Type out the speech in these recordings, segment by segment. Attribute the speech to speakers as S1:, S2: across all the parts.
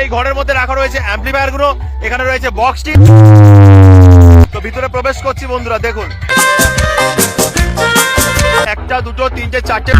S1: এই ঘরের মধ্যে রাখা রয়েছে অ্যাম্পলিফায়ারগুলো এখানে রয়েছে বক্সটি তো ভিতরে প্রবেশ করছি বন্ধুরা, দেখুন। একটা, দুটো, তিনটে, চারটে।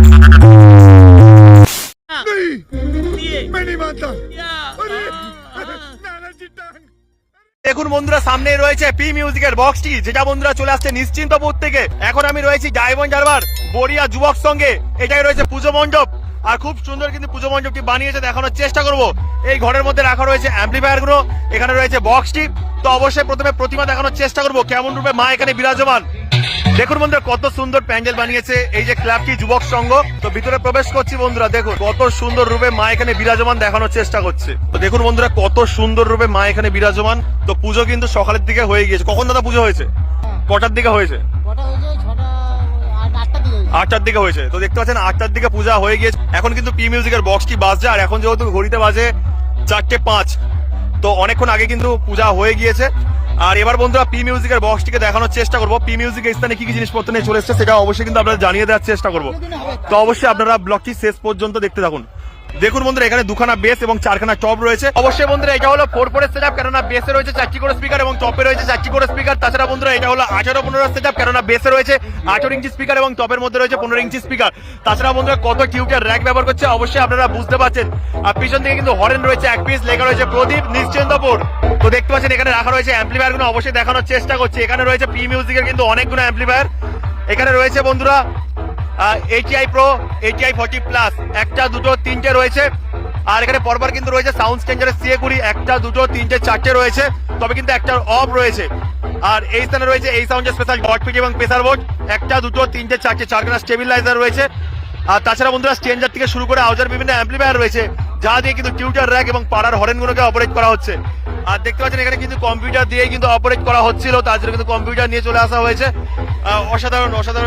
S1: দেখুন বন্ধুরা সামনে রয়েছে পি মিউজিকের বক্সটি যেটা বন্ধুরা চলে আসছে নিশ্চিন্তপুর থেকে। এখন আমি রয়েছি ডায়মন্ড জারবার বড়িয়া যুবক সঙ্গে। এটাই রয়েছে পুজো মণ্ডপ। আর খুব সুন্দর কিন্তু পুজো মণ্ডপটি বানিয়েছে, দেখানোর চেষ্টা করব। এই ঘরের মধ্যে রাখা রয়েছে অ্যাম্পলিফায়ারগুলো এখানে রয়েছে বক্সটি তো অবশ্যই প্রথমে প্রতিমা দেখানোর চেষ্টা করব কেমন রূপে মা এখানে বিরাজমান। দেখুন বন্ধুরা কত সুন্দর প্যান্ডেল বানিয়েছে এই যে ক্লাবটি যুবক সংঘ। তো ভিতরে প্রবেশ করছি বন্ধুরা দেখুন কত সুন্দর রূপে মা এখানে বিরাজমান দেখানোর চেষ্টা করছে। তো দেখুন বন্ধুরা কত সুন্দর রূপে মা এখানে বিরাজমান। তো পুজো কিন্তু সকালের দিকে হয়ে গিয়েছে। কখন দাদা পুজো হয়েছে? কটার দিকে হয়েছে?
S2: আটটার দিকে হয়েছে।
S1: তো দেখতে পাচ্ছেন আটটার দিকে পূজা হয়ে গিয়েছে। এখন কিন্তু পি মিউজিকের বক্সটি বাজছে আর এখন যেহেতু ঘড়িতে বাজে চারটে পাঁচ। তো অনেকক্ষণ আগে কিন্তু পূজা হয়ে গিয়েছে। আর এবার বন্ধুরা পি মিউজিকের বক্সটিকে দেখানোর চেষ্টা করব। পি মিউজিকের স্থানে কি কি জিনিসপত্র নিয়ে চলে এসেছে সেটা অবশ্যই কিন্তু আপনারা জানিয়ে দেওয়ার চেষ্টা করব। তো অবশ্যই আপনারা ব্লগটি শেষ পর্যন্ত দেখতে থাকুন। দেখুন বন্ধুরা, এখানে দুখানা বেস এবং চারখানা টপ রয়েছে। অবশ্যই বন্ধুরা, এটা হলো ফোর ফোরের সেট আপ কেননা বেসে রয়েছে চারটি করে স্পিকার এবং টপে রয়েছে চারটি করে স্পিকার তাছাড়া বন্ধুরা, এটা হলো আঠারো পনেরো সেট আপ কেননা বেসে রয়েছে আঠারো ইঞ্চি স্পিকার এবং টপের মধ্যে রয়েছে পনেরো ইঞ্চি স্পিকার তাছাড়া বন্ধুরা, কত টিউটার র্যাক ব্যবহার করছে, অবশ্যই আপনারা বুঝতে পারছেন। আর পিছন থেকে কিন্তু হরেন রয়েছে, এক পিস লেখা রয়েছে প্রদীপ নিশ্চিন্তপুর তো দেখতে পাচ্ছেন, এখানে রাখা রয়েছে অ্যাম্পলিফায়ারগুলো, অবশ্যই দেখানোর চেষ্টা করছি। এখানে রয়েছে পি মিউজিকের কিন্তু অনেকগুলো অ্যাম্পলিফায়ার এখানে রয়েছে বন্ধুরা এইটিআই প্রো এইটিআই ফর্টি প্লাস একটা, দুটো, তিনটে রয়েছে। আর এখানে পরপর কিন্তু রয়েছে সাউন্ড স্টেঞ্জারের সিএ কুড়ি, একটা, দুটো, তিনটে, চারটে রয়েছে। তবে কিন্তু একটা অফ রয়েছে। আর এই স্থানে রয়েছে এই সাউন্ডের স্পেশাল ডট পিটি এবং প্রেসার বোর্ড একটা, দুটো, তিনটে, চারটে, চারখানা স্টেবিলাইজার রয়েছে। আর তাছাড়া বন্ধুরা স্টেঞ্জার থেকে শুরু করে আউজার বিভিন্ন অ্যাম্পলিফায়ার রয়েছে, যা দিয়ে কিন্তু টিউটার র্যাক এবং পাড়ার হরেনগুলোকে অপারেট করা হচ্ছে। আর দেখতে পাচ্ছেন এখানে কিন্তু কম্পিউটার দিয়ে কিন্তু অপারেট করা হচ্ছিল। তার জন্য কিন্তু কম্পিউটার নিয়ে চলে আসা হয়েছে। অসাধারণ অসাধারণ।